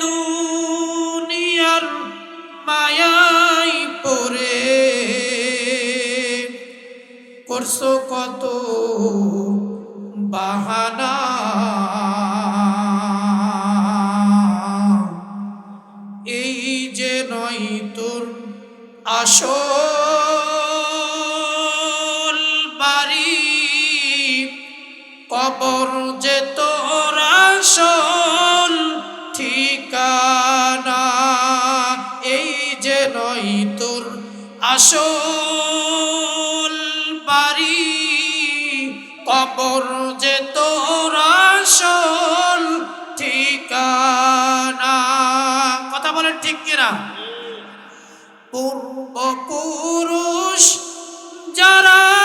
দুনিয়ার মায়াই কত বাহানা? কিনা পূর্বপুরুষ যারাই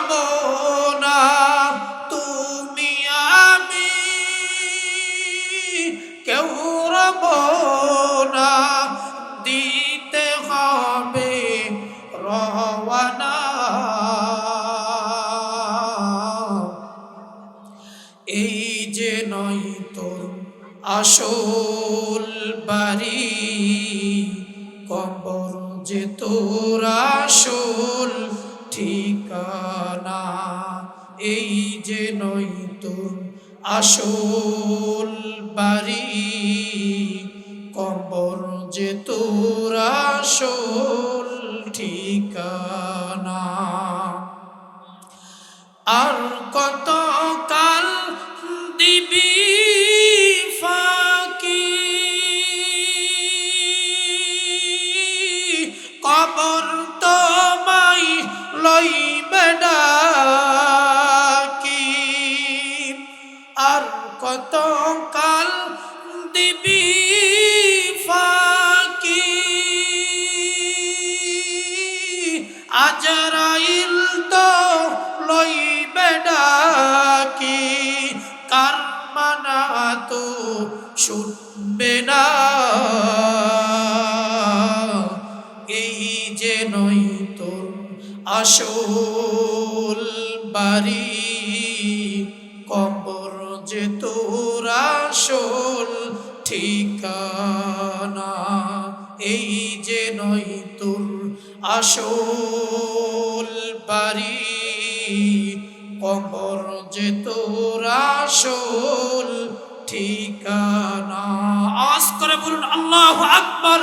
amor. আর কত বাড়ি কবর যে তোর আসল ঠিকানা, এই যে নয় তোর আসল বাড়ি। কবর যে তোর আসল ঠিকানা। আজ করে বলুন, আল্লাহ আকবর।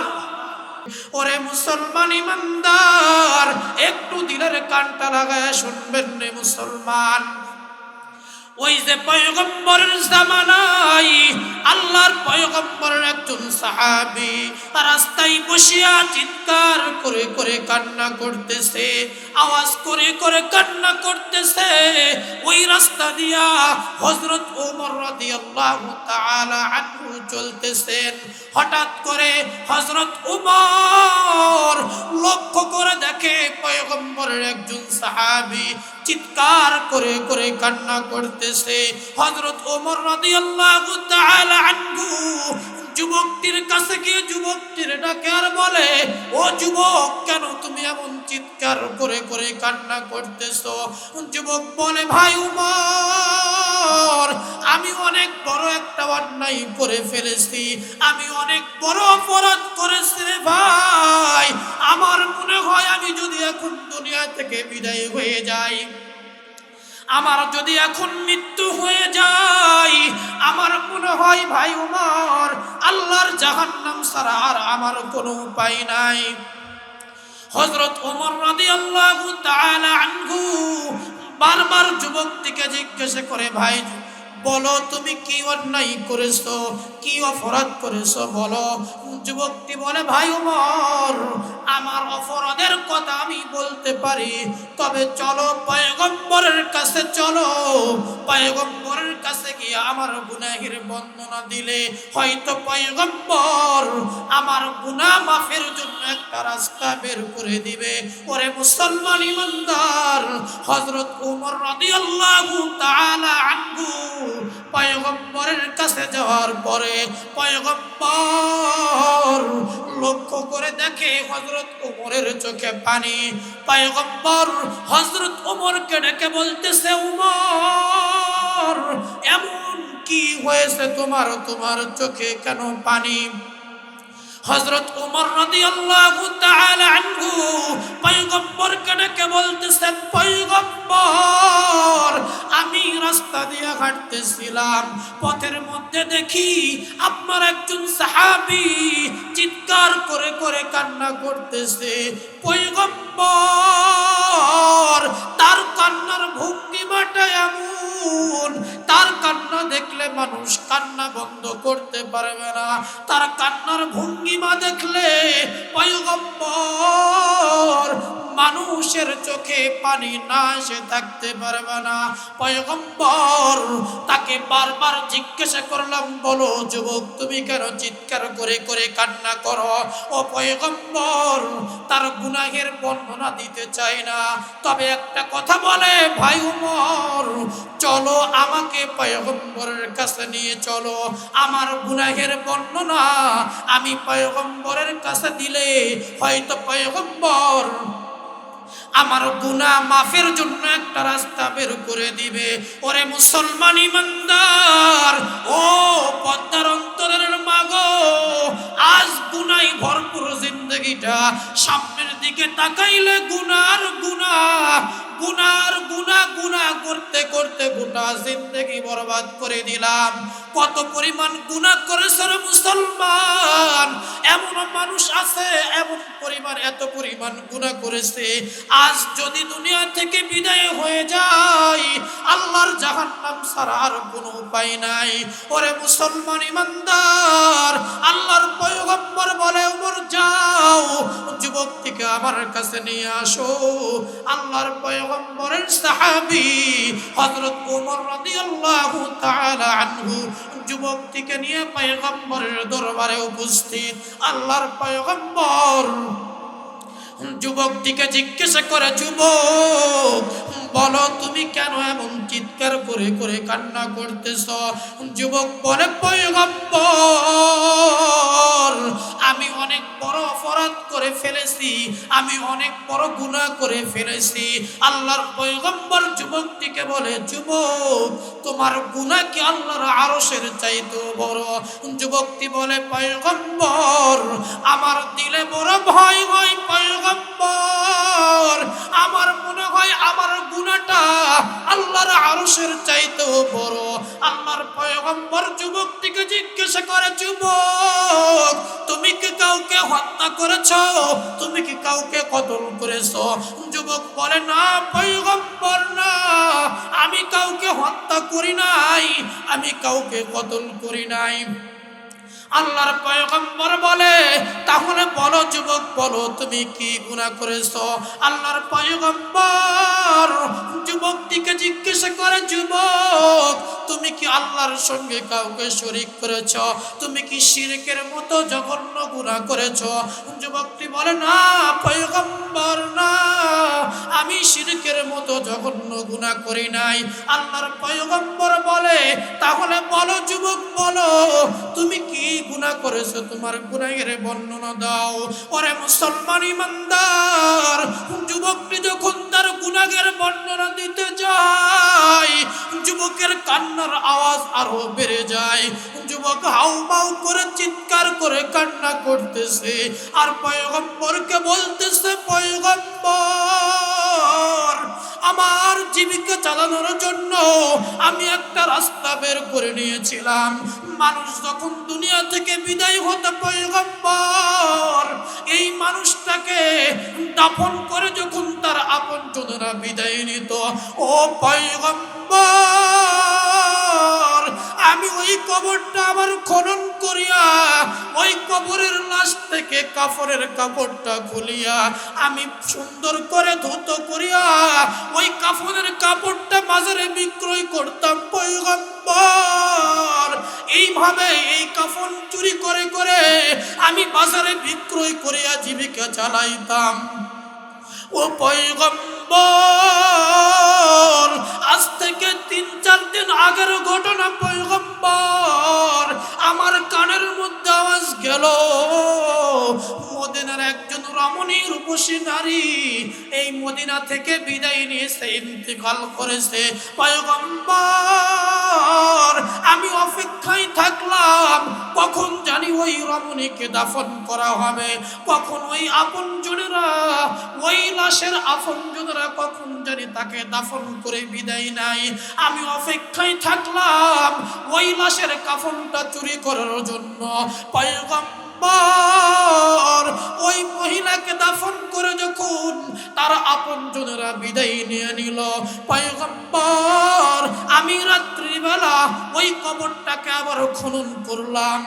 ওরে মুসলমান ইমানদার একটু দিলের কানটা লাগায় শুনবেন রে মুসলমান। ওই যে পয়গম্বরের জামানাই আল্লাহর পয়গম্বরের একজন সাহাবি রাস্তায় বসিয়া চিৎকার করে করে কান্না করতেছে, আওয়াজ করে করে কান্না করতেছে। ওই রাস্তা দিয়া হযরত ওমর রাদিয়াল্লাহু তাআলা আনহু চলতেছেন। হঠাৎ করে হযরত ওমর লক্ষ্য করে দেখে পয়গম্বরের একজন সাহাবি চিৎকার করে করে কান্না করতেছে। হযরত ওমর আনহু যুবকটির কাছে গিয়ে যুবকটির ডাকে আর বলে, ও যুবক, কেন তুমি এমন চিৎকার করে করে কান্না করতেছো? যুবক বলে, ভাই উমর আমি অনেক বড় একটা অন্যায় করে ফেলেছি। আমি অনেক বড় অপরাধ করেছি রে ভাই। আমার মনে হয় আমি যদি এখন দুনিয়া থেকে বিদায় হয়ে যাই। আমার যদি এখন মৃত্যু হয়ে যায়, আমার মনে হয় ভাই উমর, আল্লাহর জাহান্নাম সারা আর আমার কোনো উপায় নাই। হজরত ওমর রাদি আল্লাহ আনহু বারবার যুবকটিকে জিজ্ঞাসা করে, ভাই বলো, তুমি কি অন্যায় করেছ? কি অপরাধ করেছ বলো? যুবকটি বলে, ভাই ওমর, আমার অপরাধের কথা আমি বলতে পারি। তবে চলো, পয়গম্বরের কাছে চলো। পয়গম্বরের কাছে গিয়ে আমার গুনাহের বর্ণনা দিলে। হয়তো পয়গম্বর আমার গুনাহ মাফের জন্য একটা রাস্তা বের করে দিবে। ওরে মুসলমান ইমানদার, হযরত ওমর রাদিয়াল্লাহু তাআলা যাওয়ার পরে পয়গম্বর লক্ষ্য করে দেখে হজরত উমরের চোখে পানি। পয়গম্বর হজরত উমরকে ডেকে বলতেছে উমর এমন কি হয়েছে তোমার? তোমার চোখে কেন পানি? হযরত ওমর রাদিয়াল্লাহু তাআলা আনহু পয়গম্বরকে ডেকে বলতেছেন, পয়গম্বর, আমি রাস্তা দিয়ে হাঁটতেছিলাম। পথের মধ্যে দেখি আপনার একজন সাহাবী চিৎকার করে করে কান্না করতেছে। পয়গম্বর, তার কান্নার ভঙ্গিমাটা এমন, তার কান্না দেখলে মানুষ কান্না বন্ধ করতে পারবে না। তার কান্নার ভঙ্গিমা দেখলে পয়গম্বর মানুষের চোখে পানি না এসে থাকতে পারবে না। পয়গম্বর তাকে বারবার জিজ্ঞাসা করলাম, বলো যুবক, তুমি কেন চিৎকার করে করে কান্না করো? ও পয়গম্বর তার গুনাহের বর্ণনা দিতে চাই না। তবে একটা কথা বলে, ভাই উমর, চলো আমাকে পয়গম্বরের কাছে নিয়ে চলো। আমার গুনাহের বর্ণনা আমি পয়গম্বরের কাছে দিলে হয়তো পয়গম্বর আমার গুনাহ মাফের জন্য একটা রাস্তা বের করে দিবে। ওরে মুসলমান ইমানদার, ও পদ্মার অন্তরের মাগো, আজ গুনাই ভরপুর জিন্দগিটা সামনের দিকে তাকাইলে গুনার গুনা গুনার গুনা গুনা করতে করতে গোটা জিন্দগি বরবাদ করে দিলাম। কত পরিমাণ গুনাহ করেছে রে মুসলমান? এমন মানুষ আছে, এমন পরিমাণ, এত পরিমাণ গুনাহ করেছে। আজ যদি দুনিয়া থেকে বিদায় হয়ে যায় আল্লাহর জাহান্নাম ছাড়া আর কোনো উপায় নাই। ওরে মুসলমান ইমানদার, আল্লাহর পয়গম্বর বলে, ওমর, যাও। যুবকটিকে আমার কাছে নিয়ে আসো। আল্লাহর পয়গম্বরের সাহাবী হযরত ওমর রাদিয়াল্লাহু তাআলা আনহু যুবকটিকে নিয়ে পয়গম্বরের দরবারে উপস্থিত। আল্লাহর পয়গম্বর যুবকটিকে জিজ্ঞাসা করে, যুবক বলো, তুমি কেন এমন চিৎকার করে করে কান্না করতেছ? যুবক বলে আমি অনেক বড় অপরাধ করে ফেলেছি, আমি অনেক বড় গুনাহ করে ফেলেছি। আল্লাহর পয়গম্বর যুবকটিকে বলে, যুবক, তোমার গুনাহ কি আল্লাহর আরশের চাইতে বড়? যুবকটি বলে, পয়গম্বর, আমার দিলে বড় ভয় হয়, পয়গম্বর, আমার মনে হয় আমার গুনাহটা আল্লাহর আরশের চাইতেও বড়। আল্লাহর পয়গম্বর যুবকটিকে জিজ্ঞাসা করে, যুবক, তুমি কি কাউকে হত্যা করেছ? তুমি কি কাউকে কতল করেছ? যুবক বলে, না, পয়গম্বর, না। আমি কাউকে হত্যা করি নাই। আমি কাউকে কতল করি নাই। আল্লাহর পয়গম্বর বলে, তাহলে বলো যুবক, বলো তুমি কি গুনাহ করেছ? আল্লাহর পয়গম্বর যুবকটিকে জিজ্ঞাসা করে, যুবক, তুমি কি আল্লাহর সঙ্গে কাউকে শরীক করেছ? তুমি কি শিরকের মতো জঘন্য গুনাহ করেছ? যুবকটি বলে, না, পয়গম্বর না, আমি শিরকের মতো জঘন্য গুনাহ করি নাই। আল্লাহর পয়গম্বর বলে, তাহলে বলো যুবক, বলো, তুমি কি গুনাহ করেছ, তোমার গুনাহের বর্ণনা দাও। ওরে মুসলমান ইমানদার যুবকটি যখন তার গুনাহের বর্ণনা দিতে যায়, যুবকের কান্নার আওয়াজ আরও বেড়ে যায়। যুবক হাউমাউ করে চিৎকার করে কান্না করতেছে আর পয়গম্বরকে বলতেছে, পয়গম্বর, আমার জীবিকা চালানোর জন্য আমি একটা রাস্তা বের করে নিয়েছিলাম। মানুষ যখন দুনিয়া থেকে বিদায় হতে পয়গম্বর। এই মানুষটাকে দাফন করে যখন তার আপন বিদায় নিত, ও পয়গম্বর আমি ওই কবরটা আবার খনন করিয়া ওই কবরের লাশ থেকে কাপড়ের কাপড়টা খুলিয়া আমি সুন্দর করে ধুত করিয়া ওই কাপড়ের কাপড়টা বাজারে বিক্রয় করতাম। পয়গম্বর, এইভাবে এই কাফন চুরি করে করে আমি বাজারে বিক্রয় করিয়া জীবিকা চালাইতাম। ও পয়গম্বর। আজ থেকে তিন, চার দিন আগের ঘটনা পয়গম্বর। আমার কানের মধ্যে আওয়াজ গেল, মদিনার একজন রমণী রূপসী নারী এই মদিনা থেকে বিদায় নিয়েছে, ইন্তিকাল করেছে। পয়গম্বর, আমি অপেক্ষায় থাকলাম ওই দাফন করা হবে। কখন ওই আপনজনেরা ওই লাশের আপনজনেরা কখন জানি তাকে দাফন করে বিদায় নাই আমি অপেক্ষায় থাকলাম ওই লাশের কাফনটা চুরি করার জন্য। পয়গম্বর ওই মহিলাকে দাফন করে যখন তার আপনজনেরা বিদায় নিয়ে নিল। পয়গম্বর, আমি রাত্রিবেলা ওই কবরটাকে আবার খনন করলাম।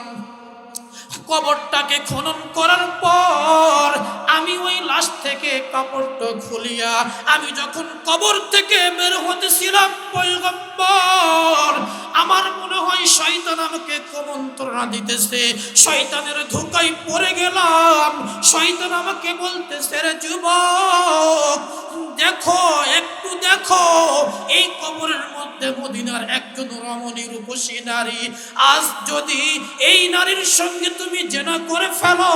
কবরটাকে খনন করার পর আমি ওই লাশ থেকে কাপড়টা খুলিয়া আমি যখন কবর থেকে বের হতেছিলাম পয়গম্বর, আমার মনে হয় শয়তান আমাকে কুমন্ত্রণা দিতেছে। শয়তানের ধোকায় পড়ে গেলাম। শয়তান আমাকে বলতেছে, রে যুবক দেখো, একটু দেখো। এই কবরের মধ্যে মদিনার একজন রমণী রূপসী নারী। আজ যদি এই নারীর সঙ্গে তুমি জেনা করে ফেলো,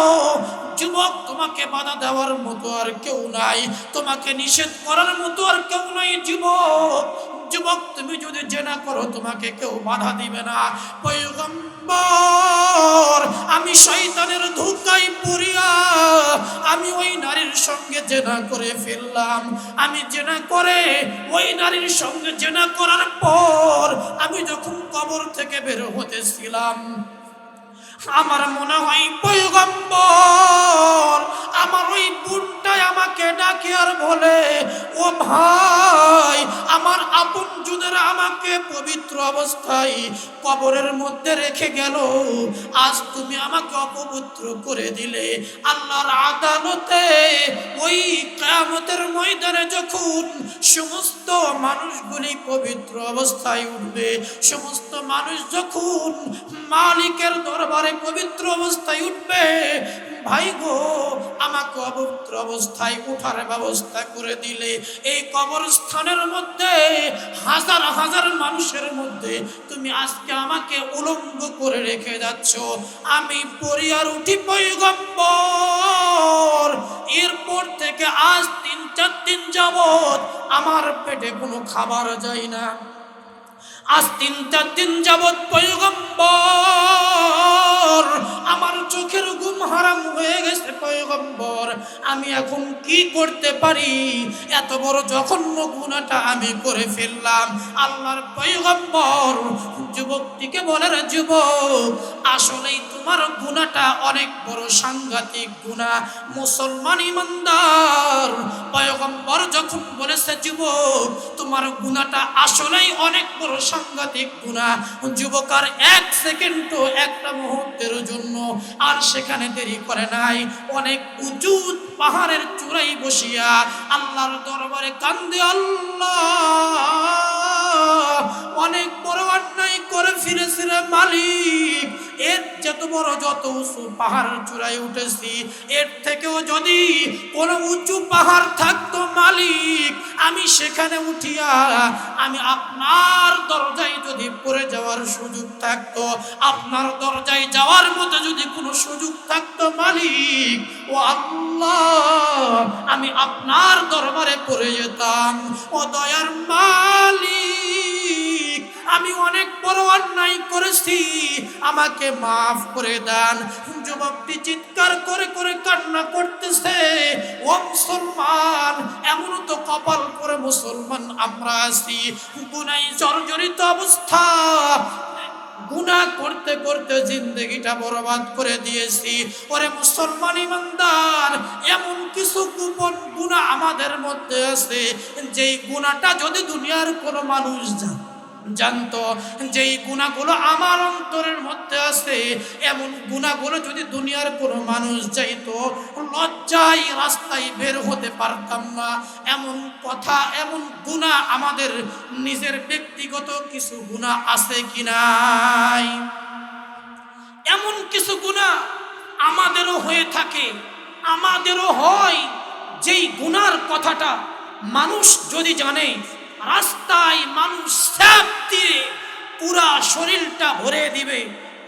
যুবক তোমাকে বাধা দেওয়ার মতো আর কেউ নাই। তোমাকে নিষেধ করার মতো আর কেউ নাই, যুবক। যুবক, তুমি যদি জেনা করো, তোমাকে কেউ বাধা দিবে না। পয়গম্বর আমি শয়তানের ধোকায় পড়িয়া আমি ওই নারীর সঙ্গে জেনা করে ফেললাম। আমি জেনা করে ওই নারীর সঙ্গে জেনা করার পর আমি যখন কবর থেকে বের হতেছিলাম, আমার মনে হয় পয়গম্বর ডাকে আর বলে, ও ভাই, আমার আপন জুনেরা আমাকে পবিত্র অবস্থায় কবরের মধ্যে রেখে গেল। আজ তুমি আমাকে অপবিত্র করে দিলে। আল্লাহর আদালতে ওই কায়ামতের ময়দানে যখন সমস্ত মানুষগুলি পবিত্র অবস্থায় উঠবে, সমস্ত মানুষ যখন মালিকের দরবারে পবিত্র অবস্থায় উঠবে ভাই গো, আমাকে অপবিত্র অবস্থায় উঠার ব্যবস্থা করে দিলে, এই কবরস্থানের মধ্যে, হাজার হাজার মানুষের মধ্যে তুমি আজকে আমাকে উলঙ্গ করে রেখে যাচ্ছ। আমি পরিয়ার উঠি পৈগম্বর। এরপর থেকে আজ তিন, চার দিন যাবত আমার পেটে কোনো খাবার যায় না। আজ তিন চার দিন যাবৎ পয়গম্বর। আমার চোখের ঘুম হারাম হয়ে গেছে পয়গম্বর। আমি এখন কি করতে পারি? এত বড় জঘন্য গুণাটা আমি করে ফেললাম। আল্লাহর পয়গম্বর, যুবকটিকে বলার যুবক আসলেই তোমার গুণাটা অনেক বড় সাংঘাতিক গুণা। মুসলমান ইমানদার, পয়গম্বর যখন বলেছে, যুবক, তোমার গুণাটা আসলেই অনেক বড় সাংঘাতিক গুণা। যুবক আর এক সেকেন্ডও একটা মুহূর্তের জন্য আর সেখানে দেরি করে নাই। অনেক উঁচু পাহাড়ের চূড়াই বসিয়া আল্লাহর দরবারে কান্দে, আল্লাহ, অনেক বড় অন্যায় করে ফিরেছিল মালিক। এর যত বড় যত উঁচু পাহাড় চূড়ায় উঠেছি, এর থেকেও যদি কোনো উঁচু পাহাড় থাকতো মালিক, আমি সেখানে উঠিয়া আমি আপনার দরজায় যদি পড়ে যাওয়ার সুযোগ থাকতো, আপনার দরজায় যাওয়ার মতো যদি কোনো সুযোগ থাকতো মালিক, ও আল্লাহ, আমি আপনার দরবারে পড়ে যেতাম। ও দয়ার মালিক। আমি অনেক বড় অন্যায় করেছি। আমাকে মাফ করে দেন। যুবকটি চিৎকার করে করে কান্না করতেছে। ও মুসলমান এমন তো কপাল করে মুসলমান আমরা আছি। গুনাই জর্জরিত অবস্থা। গুনাহ করতে করতে জিন্দগিটা বরবাদ করে দিয়েছি। ওরে মুসলমান ইমানদার, এমন কিছু গোপন গুণা আমাদের মধ্যে আছে। যেই গুণাটা যদি দুনিয়ার কোনো মানুষ জানে জানতো যেই গুণাগুলো আমার অন্তরের মধ্যে আছে, এমন গুণাগুলো যদি দুনিয়ার কোনো মানুষ যাইতো লজ্জায় রাস্তায় বের হতে পারতাম না। এমন কথা, এমন গুণা আমাদের নিজের ব্যক্তিগত কিছু গুণা আছে কি নাই? এমন কিছু গুণা আমাদেরও হয়ে থাকে, আমাদেরও হয়। যেই গুনার কথাটা মানুষ যদি জানে রাস্তায় মানুষ স্যাপ দিয়ে পুরা শরীরটা ভরে দিবে।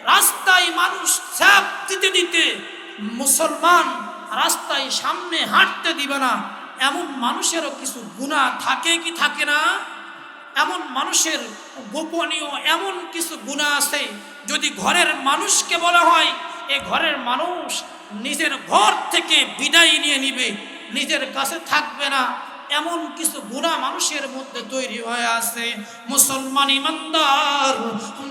রাস্তায় মানুষ স্যাপ দিতে দিতে মুসলমান রাস্তায় সামনে হাঁটতে দিবে না। এমন মানুষেরও কিছু গুণা থাকে কি থাকে না? এমন মানুষের গোপনীয় এমন কিছু গুণা আছে, যদি ঘরের মানুষকে বলা হয়, এ ঘরের মানুষ নিজের ঘর থেকে বিদায় নিয়ে নিবে, নিজের কাছে থাকবে না। এমন কিছু গুণা মানুষের মধ্যে তৈরি হয়ে আছে। মুসলমান ইমানদার,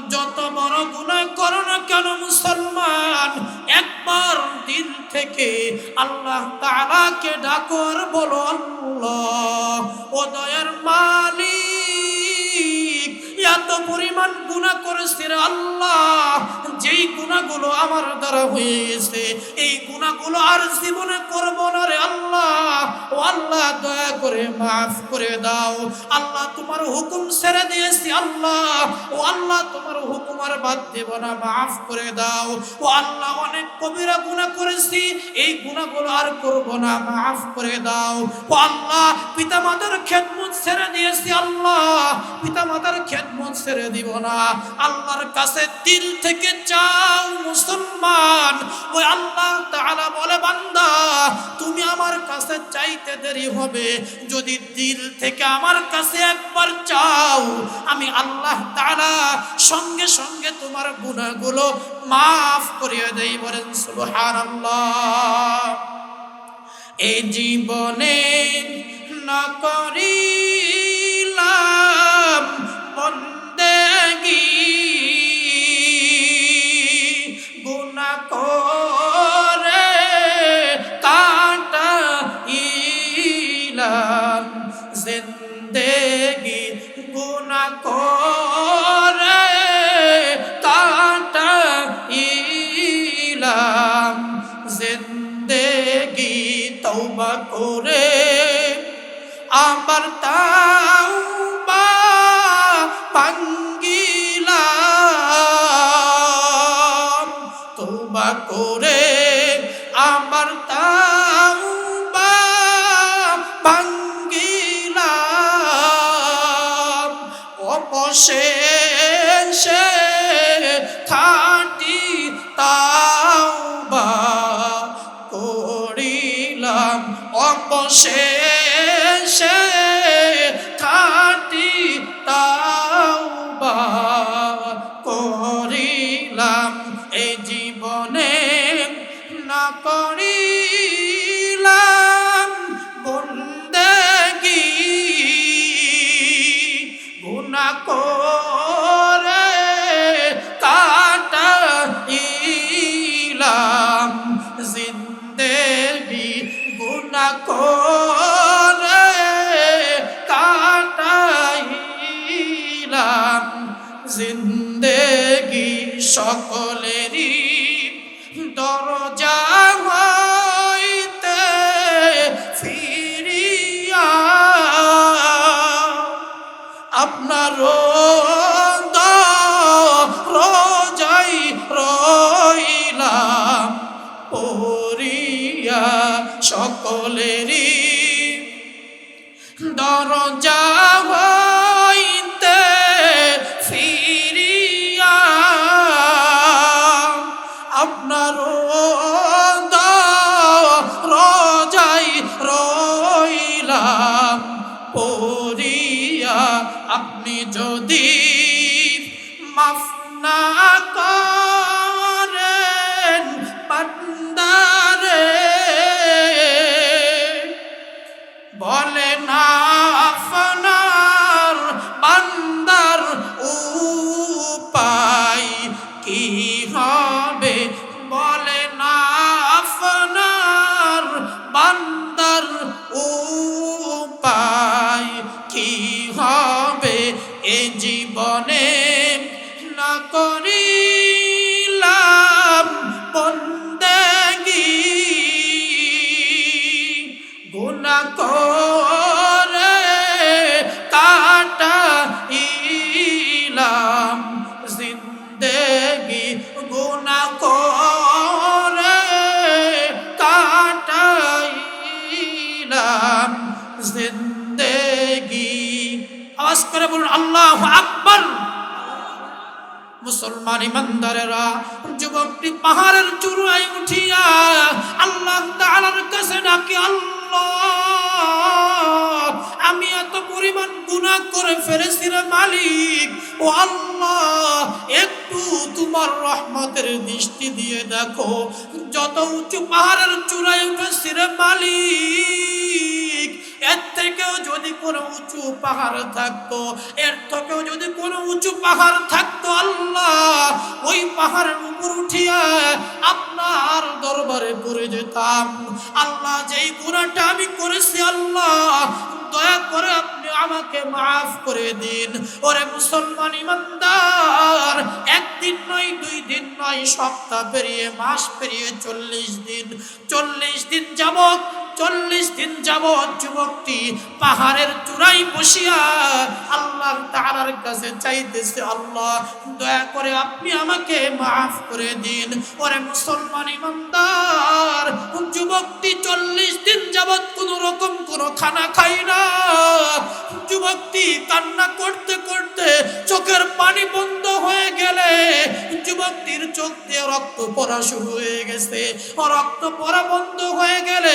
যত বড় গুণা করো না কেন মুসলমান, একবার দিন থেকে আল্লাহ তালাকে ডাকর বলো, আল্লাহ, ও দয়ার মালিক এত পরিমাণ গুণা করেছে আল্লাহ। যেই গুণাগুলো আমার দ্বারা হয়েছে, এই গুণাগুলো আর জীবনে করব না রে আল্লাহ। ও আল্লাহ, দয়া করে মাফ করে দাও। আল্লাহ, তোমার হুকুম ছেড়ে দিয়েছি আল্লাহ। ও আল্লাহ, তোমার হুকুম আর বাদ দেব না, মাফ করে দাও। ও আল্লাহ, অনেক কবিরা গুণা করেছি, এই গুণাগুলো আর করব না, মাফ করে দাও। ও আল্লাহ পিতা মাতার খেদমত ছেড়ে দিয়েছি আল্লাহ। পিতা মাতার খেদমত ছেড়ে দিব না। আল্লাহর কাছে দিল থেকে চাও মুসলমান। ওই আল্লাহ তাআলা বলে, বান্দা, তুমি আমার কাছে চাইতে দেরি হবে। যদি দিল থেকে আমার কাছে একবার চাও, আমি আল্লাহ তাআলা সঙ্গে সঙ্গে তোমার গুনাহগুলো মাফ করিয়ে দেই বলেন, সুবহানাল্লাহ। এই জীবনে না করিলাম করে কাটা ইলাম। জিন্দেগি তওবা করে আমার তাওবা ভাঙ্গিলাম। তওবা করে shame. আল্লাহ আকবর। মুসলমান ইমানদারেরা, যুবকটি পাহাড়ের উঠিয়া আল্লাহ তাআলার কাছে ডাকে, আল্লাহ, আমি এত পরিমাণ গুনাহ করে ফেলেছি রে মালিক। ও আল্লাহ, একটু তোমার রহমতের দৃষ্টি দিয়ে দেখো। যত উঁচু পাহাড়ের চূড়ায় উঠেছি রে মালিক। এর থেকেও যদি কোনো উঁচু পাহাড় থাকতো, এর থেকেও যদি কোনো উঁচু পাহাড় থাকতো আল্লাহ, ওই পাহাড়ের উপর উঠিয়া আপনার দরবারে পড়ে যেতাম। আল্লাহ যেই গুণাটা আমি করেছি আল্লাহ, দয়া করে আপনি আমাকে মাফ করে দিন। ওরে মুসলমান ইমানদার, একদিন নয়, দুই দিন নয়, সপ্তাহ পেরিয়ে, মাস পেরিয়ে চল্লিশ দিন চল্লিশ দিন যাবত চল্লিশ দিন যাবৎ যুবকটি পাহাড়ের চূড়াই বসিয়া আল্লাহ তাআলার কাছে চাইতেছে, আল্লাহ, দয়া করে আপনি আমাকে মাফ করে দিন। ওরে মুসলমান ইমানদার, যুবকটি চল্লিশ দিন যাবৎ কোন রকম কোনো খানা খাই না। যুবকটি কান্না করতে করতে চোখের পানি বন্ধ হয়ে গেলে যুবকটির চোখ দিয়ে রক্ত পড়া শুরু হয়ে গেছে। রক্ত পড়া বন্ধ হয়ে গেলে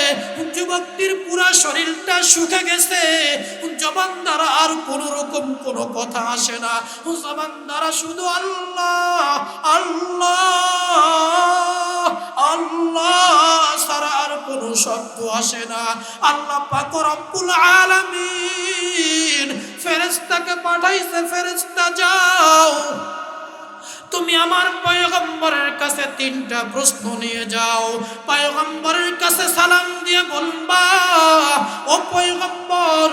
যুবকটির পুরা শরীরটা শুকে গেছে। জবান দ্বারা আর কোনো রকম কোনো কথা আসে না। জবান দ্বারা শুধু আল্লাহ আল্লাহ আল্লাহ সারা আর কোনো শব্দ আসে না। আল্লাহ পাক রব্বুল আলামিন ফেরেশতাকে পাঠাইছে, ফেরেশতা তুমি আমার পয়গম্বরের কাছে তিনটা প্রশ্ন নিয়ে যাও। পয়গম্বরের কাছে সালাম দিয়ে বলবা, ও পয়গম্বর,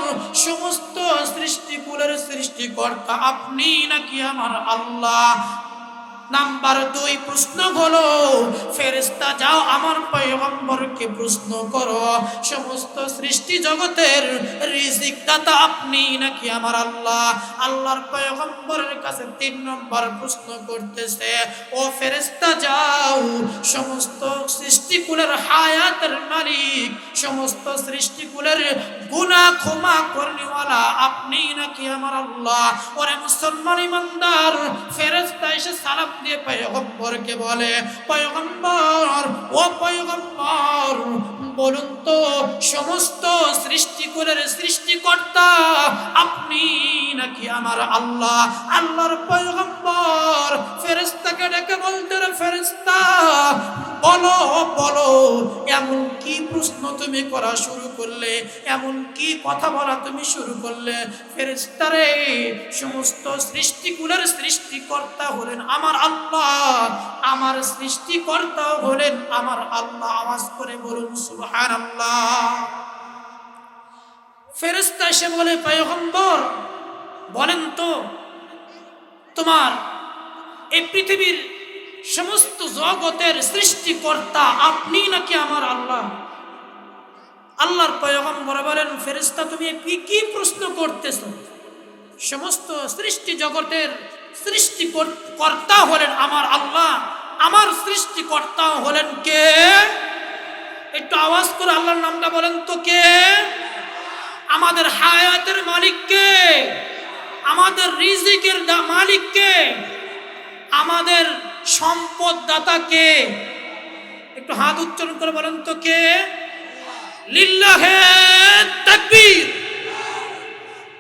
সমস্ত সৃষ্টিকুলের সৃষ্টিকর্তা, আপনি নাকি আমার আল্লাহ? নাম্বার দুই প্রশ্ন হলো ফেরেস্তা যাও আমার পয়গম্বরকে প্রশ্ন করো, সমস্ত সৃষ্টি জগতের রিজিক দাতা আপনি নাকি আমার আল্লাহ? আল্লাহর পয়গম্বরের কাছে তিন নম্বর প্রশ্ন করতেছে, ও ফেরেস্তা যাও, সমস্ত সৃষ্টিকুলের হায়াতের মালিক, সমস্ত সৃষ্টিকুলের গুনাহ ক্ষমা করনিওয়ালা আপনি নাকি আমার আল্লাহ? ওরে মুসলমান ইমানদার ফেরেস্তা এসে সালাম পয়গম্বরকে বলে, পয়গম্বর, ও পয়গম্বর, বলুন তো, সমস্ত সৃষ্টিকুলের সৃষ্টিকর্তা আপনি নাকি আমার আল্লাহ? আল্লাহর পয়গম্বর ফেরেস্তাকে ডেকে বলতে ফেরেস্তা বলো বলো, এমন কি প্রশ্ন তুমি করা শুরু করলে, এমন কি কথা বলা তুমি শুরু করলে? ফেরেস্তারে সমস্ত সৃষ্টিকুলের সৃষ্টিকর্তা হলেন আমার আল্লাহ। আমার সৃষ্টিকর্তা হলেন আমার আল্লাহ। আওয়াজ করে বলুন, সুবহানাল্লাহ। ফেরেস্তা এসে বলে, পয়গম্বর, বলেন তো, তোমার এই পৃথিবীর সমস্ত জগতের সৃষ্টিকর্তা আপনি নাকি আমার আল্লাহ? আল্লাহর পয়গম্বর বলেন ফেরেস্তা তুমি কি কি প্রশ্ন করতেছ? সমস্ত সৃষ্টি জগতের সৃষ্টি কর্তা হলেন আমার আল্লাহ। আমার সৃষ্টিকর্তা হলেন কে? একটু আওয়াজ করে আল্লাহর নামটা বলেন তো কে? আমাদের হায়াতের মালিক কে? আমাদের রিজিকের দা- মালিক কে? আমাদের সম্পদ দাতা কে? একটু হাত উচ্চারণ করে বলেন তো কে? লিল্লাহে তাকবীর।